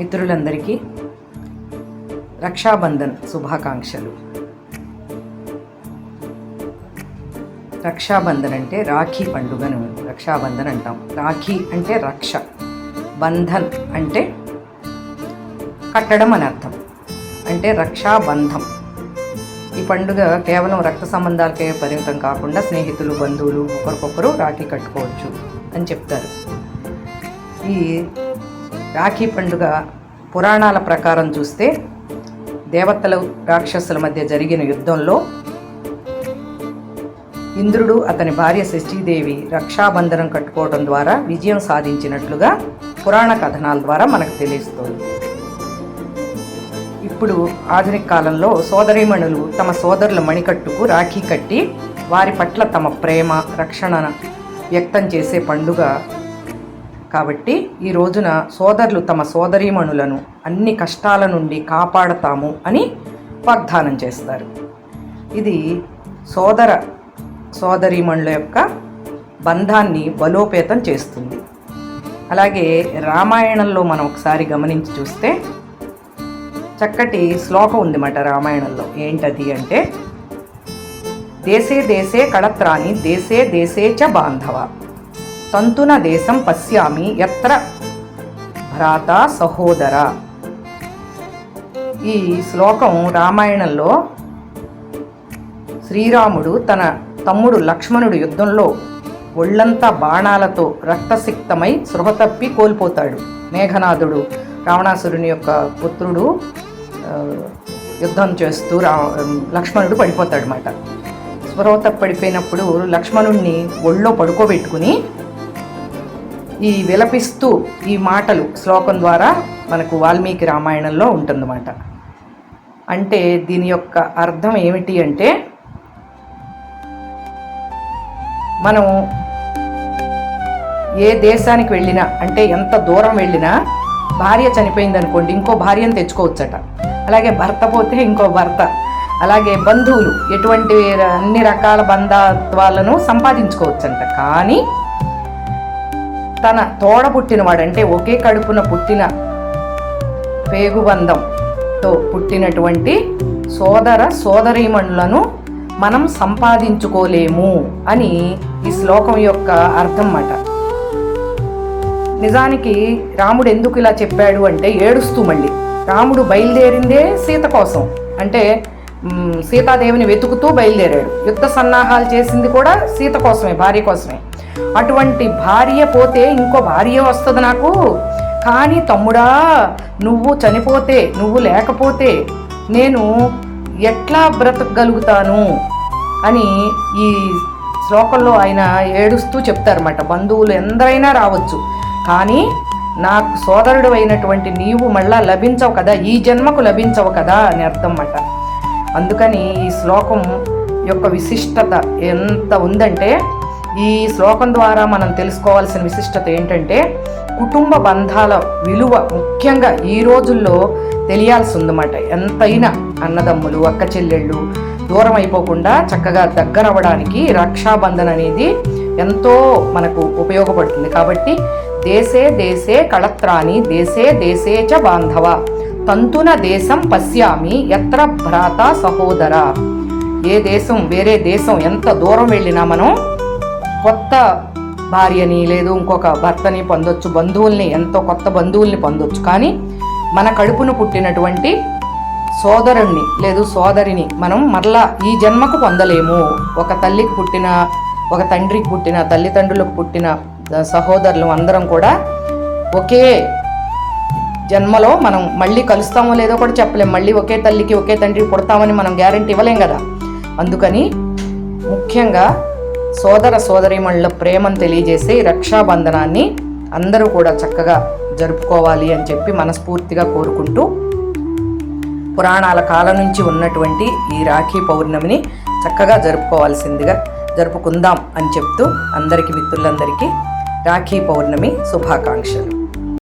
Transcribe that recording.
మిత్రులందరికీ రక్షాబంధన్ శుభాకాంక్షలు. రక్షాబంధన్ అంటే రాఖీ పండుగను రక్షాబంధన్ అంటాం. రాఖీ అంటే రక్ష. బంధన్ అంటే కట్టడం అని అర్థం. అంటే రక్షాబంధం. ఈ పండుగ కేవలం రక్త సంబంధాలకే పరిమితం కాకుండా స్నేహితులు బంధువులు ఒకరికొకరు రాఖీ కట్టుకోవచ్చు అని చెప్తారు. ఈ రాఖీ పండుగ పురాణాల ప్రకారం చూస్తే దేవతలు రాక్షసుల మధ్య జరిగిన యుద్ధంలో ఇంద్రుడు అతని భార్య షష్ఠీదేవి రక్షాబంధనం కట్టుకోవడం ద్వారా విజయం సాధించినట్లుగా పురాణ కథనాల ద్వారా మనకు తెలుస్తుంది. ఇప్పుడు ఆధునిక కాలంలో సోదరీమణులు తమ సోదరుల మణికట్టుకు రాఖీ కట్టి వారి పట్ల తమ ప్రేమ రక్షణ వ్యక్తం చేసే పండుగ కాబట్టి ఈ రోజున సోదరులు తమ సోదరీమణులను అన్ని కష్టాల నుండి కాపాడతాము అని వాగ్దానం చేస్తారు. ఇది సోదర సోదరీమణుల యొక్క బంధాన్ని బలోపేతం చేస్తుంది. అలాగే రామాయణంలో మనం ఒకసారి గమనించి చూస్తే చక్కటి శ్లోకం ఉందిమాట రామాయణంలో. ఏంటది అంటే దేశే దేశే కళత్రాని దేశే దేశే చ బాంధవ. తంతున దేశం పశ్యామి ఎత్ర భ్రాత సహోదర. ఈ శ్లోకం రామాయణంలో శ్రీరాముడు తన తమ్ముడు లక్ష్మణుడు యుద్ధంలో ఒళ్ళంతా బాణాలతో రక్తసిక్తమై సృహ తప్పి కోల్పోతాడు. మేఘనాథుడు రావణాసురుని యొక్క పుత్రుడు యుద్ధం చేస్తూ రా లక్ష్మణుడు పడిపోతాడు అన్నమాట స్పృహ తప్పి పడిపోయినప్పుడు లక్ష్మణుణ్ణి ఒళ్ళో పడుకోబెట్టుకుని ఈ విలపిస్తూ ఈ మాటలు శ్లోకం ద్వారా మనకు వాల్మీకి రామాయణంలో ఉంటుందన్నమాట. అంటే దీని యొక్క అర్థం ఏమిటి అంటే మనం ఏ దేశానికి వెళ్ళినా అంటే ఎంత దూరం వెళ్ళినా భార్య చనిపోయింది అనుకోండి ఇంకో భార్యను తెచ్చుకోవచ్చట. అలాగే భర్త పోతే ఇంకో భర్త. అలాగే బంధువులు ఎటువంటి అన్ని రకాల బంధత్వాలను సంపాదించుకోవచ్చంట. కానీ తన తోడ పుట్టినవాడు అంటే ఒకే కడుపున పుట్టిన పేగుబంధంతో పుట్టినటువంటి సోదర సోదరీమణులను మనం సంపాదించుకోలేము అని ఈ శ్లోకం యొక్క అర్థం మాట నిజానికి రాముడు ఎందుకు ఇలా చెప్పాడు అంటే ఏడుస్తూ మళ్ళీ. రాముడు బయలుదేరిందే సీత కోసం. అంటే సీతాదేవిని వెతుకుతూ బయలుదేరాడు. యుద్ధ సన్నాహాలు చేసింది కూడా సీత కోసమే భార్య కోసమే. అటువంటి భార్య పోతే ఇంకో భార్య వస్తుంది నాకు. కానీ తమ్ముడా నువ్వు చనిపోతే నువ్వు లేకపోతే నేను ఎట్లా బ్రతకగలుగుతాను? అని ఈ శ్లోకంలో ఆయన ఏడుస్తూ చెప్తారన్నమాట. బంధువులు ఎందరైనా రావచ్చు. కానీ నాకు సోదరుడు అయినటువంటి నీవు మళ్ళా లభించవు కదా ఈ జన్మకు లభించవు కదా అని అర్థం అన్నమాట. అందుకని ఈ శ్లోకం యొక్క విశిష్టత ఎంత ఉందంటే ఈ శ్లోకం ద్వారా మనం తెలుసుకోవాల్సిన విశిష్టత ఏంటంటే కుటుంబ బంధాల విలువ ముఖ్యంగా ఈ రోజుల్లో తెలియాల్సి ఉందన్నమాట ఎంతైనా అన్నదమ్ములు అక్క చెల్లెళ్ళు దూరం అయిపోకుండా చక్కగా దగ్గరవ్వడానికి రక్షాబంధన్ అనేది ఎంతో మనకు ఉపయోగపడుతుంది. కాబట్టి దేశే దేశే కళత్రాని దేశే దేశే చ బాంధవ తంతున దేశం పశ్యామి ఎత్ర భ్రాత సహోదర. ఏ దేశం వేరే దేశం ఎంత దూరం వెళ్ళినా మనం కొత్త భార్యని లేదు ఇంకొక భర్తని పొందొచ్చు బంధువుల్ని ఎంతో కొత్త బంధువుల్ని పొందొచ్చు. కానీ మన కడుపును పుట్టినటువంటి సోదరుణ్ణి లేదు సోదరిని మనం మరలా ఈ జన్మకు పొందలేము. ఒక తల్లికి పుట్టిన ఒక తండ్రికి పుట్టిన తల్లిదండ్రులకు పుట్టిన సహోదరులు అందరం కూడా ఒకే జన్మలో మనం మళ్ళీ కలుస్తామో లేదో కూడా చెప్పలేం. మళ్ళీ ఒకే తల్లికి ఒకే తండ్రికి పుడతామని మనం గ్యారంటీ ఇవ్వలేం కదా. అందుకని ముఖ్యంగా సోదర సోదరిమణుల ప్రేమను తెలియజేసే ఈ రక్షాబంధనాన్ని అందరూ కూడా చక్కగా జరుపుకోవాలి అని చెప్పి మనస్ఫూర్తిగా కోరుకుంటూ పురాణాల కాలం నుంచి ఉన్నటువంటి ఈ రాఖీ పౌర్ణమిని చక్కగా జరుపుకోవాల్సిందిగా జరుపుకుందాం అని చెప్తూ అందరికీ మిత్రులందరికీ రాఖీ పౌర్ణమి శుభాకాంక్షలు.